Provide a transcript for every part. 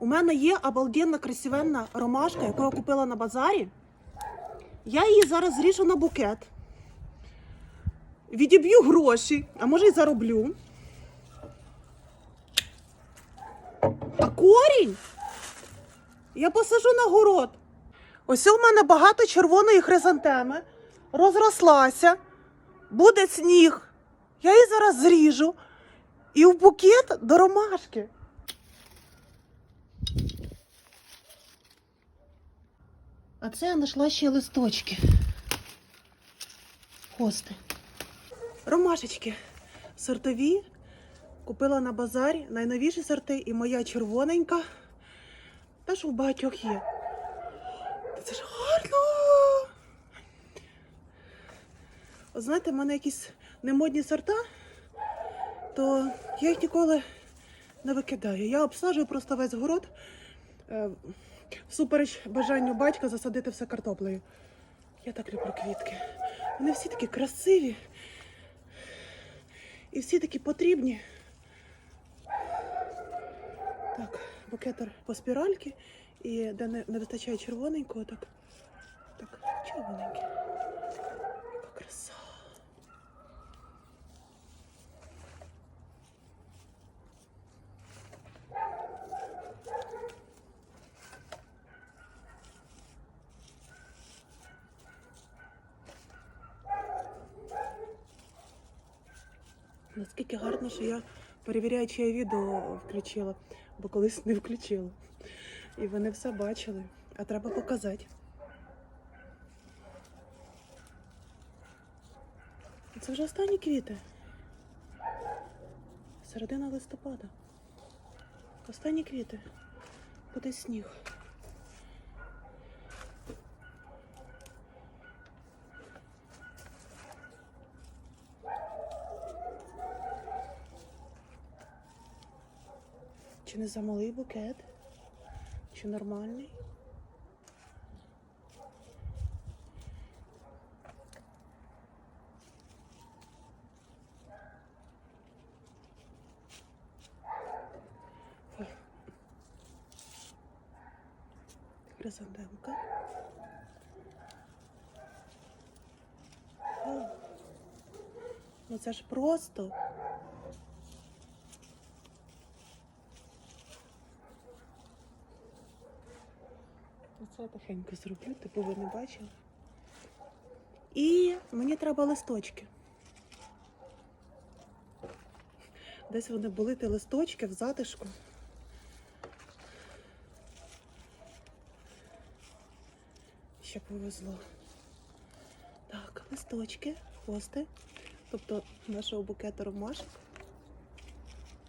У мене є обалденна красивенна ромашка, яку я купила на базарі. Я її зараз зріжу на букет. Відіб'ю гроші, а може й зароблю. А корінь я посажу на город. Ось у мене багато червоної хризантеми. Розрослася. Буде сніг. Я її зараз зріжу. І в букет до ромашки. А це я знайшла ще листочки. Хости. Ромашечки сортові. Купила на базарі найновіші сорти і моя червоненька. Та що в багатьох є. Та це ж гарно. От знаєте, в мене якісь немодні сорта, то я їх ніколи не викидаю. Я обсаджую просто весь город. Всупереч бажанню батька засадити все картоплею. Я так люблю квітки. Вони всі такі красиві. І всі такі потрібні. Так, букетер по спіральки. І де не вистачає червоненького, так. Так, червоненький. Наскільки гарно, що я перевіряю, чи я відео включила, бо колись не включила. І вони все бачили, а треба показати. Це вже останні квіти. Середина листопада. Останні квіти. Буде сніг. Чи не замалий букет? Чи нормальний? Хризантемка. Ну це ж просто. Я тихенько зроблю, типу ви не бачили. І мені треба листочки. Десь вони були ті листочки в затишку. Ще повезло. Так, листочки, хвости. Тобто нашого букету ромашок.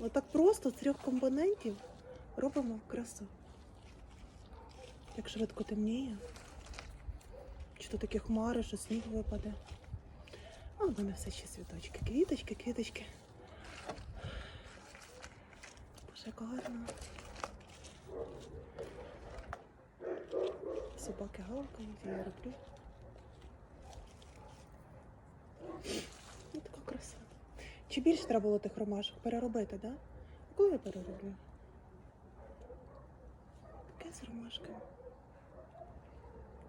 Отак просто з трьох компонентів робимо красу. Як швидко темніє. Чи то такі хмари, що сніг випаде. А в мене все ще цвіточки. Квіточки, квіточки. Боже. Собаки гавкають, я роблю. І така краса. Чи більше треба було тих ромашок переробити? Да? Коли я перероблю? Таке з ромашками.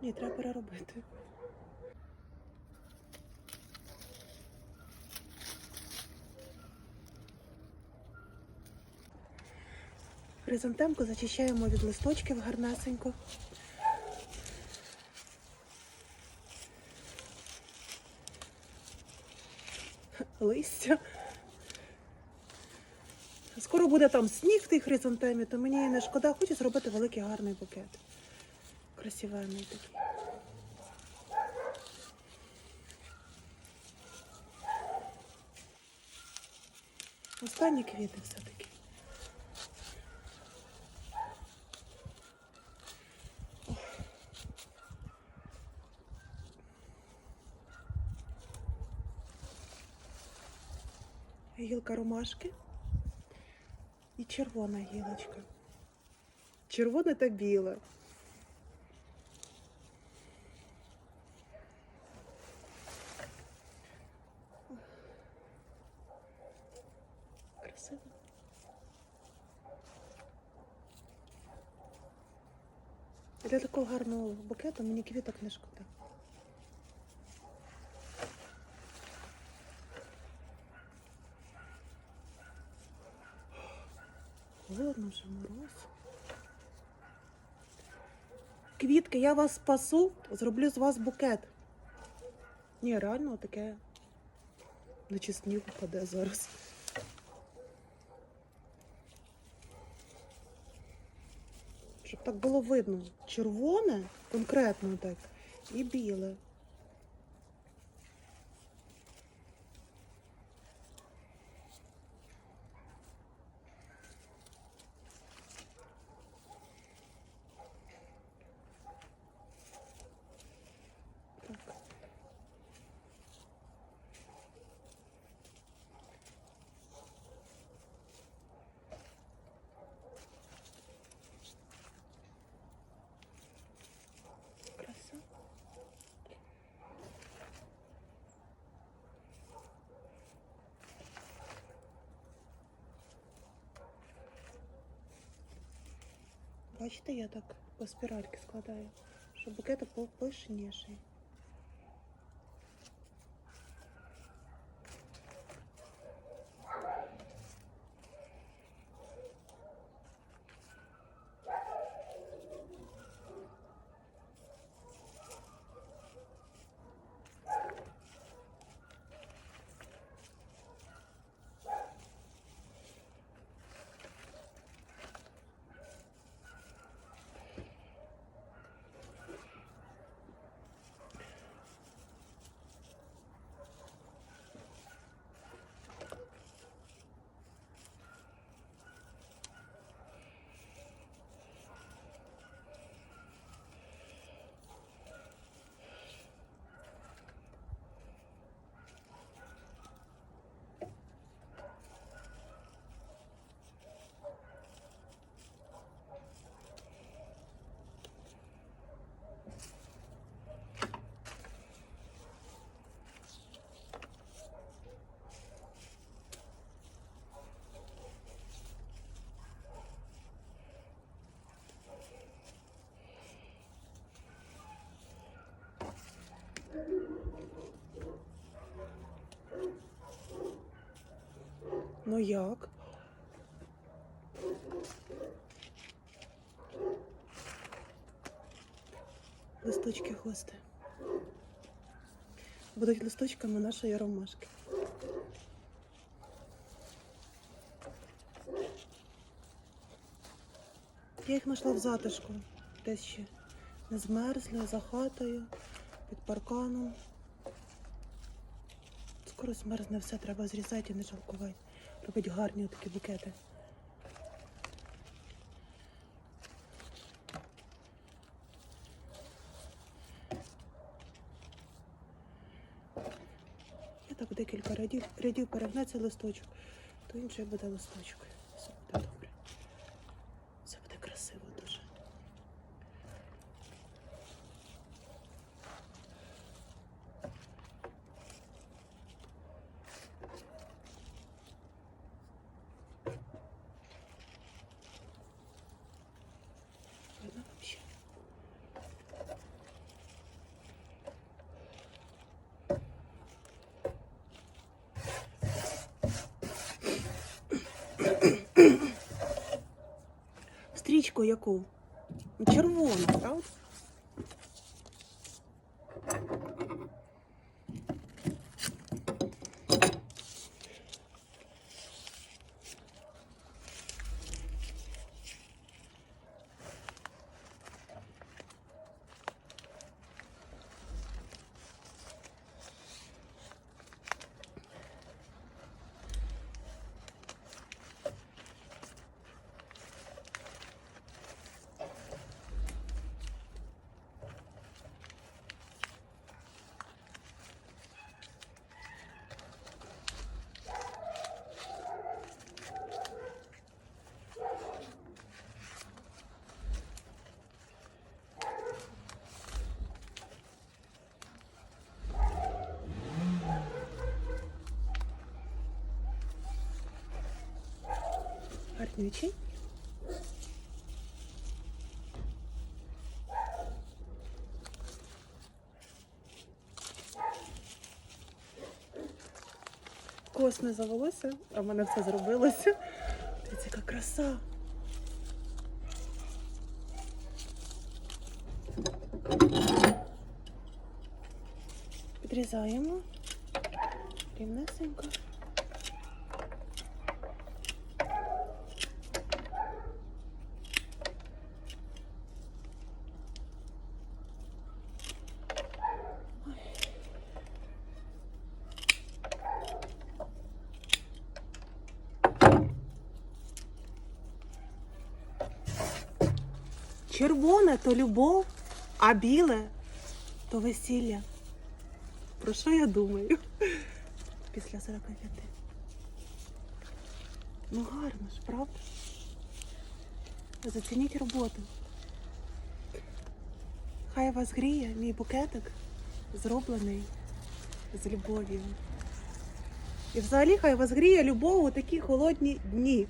Ні, треба переробити. Хризантемку зачищаємо від листочків гарнесенько. Листя. Скоро буде там сніг в тій хризантемі, то мені не шкода, хочу зробити великий гарний букет. Красивенний такий. Останні квіти все-таки. Гілка ромашки і червона гілочка. Червона та біла. Для такого гарного букету мені квіток не шкода. Холодно вже мороз. Квітки, я вас спасу, зроблю з вас букет. Ні, реально таке наче сніг впаде зараз. Так було видно. Червоне, конкретно так, і біле. Так. Краса. Бачите, я так по спіральки складаю, щоб букет був пишніший. Ну як? Листочки хости. Будуть листочками нашої ромашки. Я їх знайшла в затишку. Десь ще не змерзли, за хатою, під парканом. Скоро змерзне все, треба зрізати і не жалкувати. Робить гарні такі букети. Я так декілька рядів, рядів перегнеться листочок, то інший буде листочок. Все буде добре. Все буде красиво дуже. Видно вообще? Стрічку яку? Червону, правда? гарнючий. косне завелося, а в мене все зробилося. Дивіться, яка краса. Підрізаємо рівнесенько. Червоне то любов, а біле то весілля. Про що я думаю? Після 45. Ну гарно ж, правда? Зацініть роботу. Хай вас гріє мій букетик, зроблений з любов'ю. І взагалі хай вас гріє любов у такі холодні дні.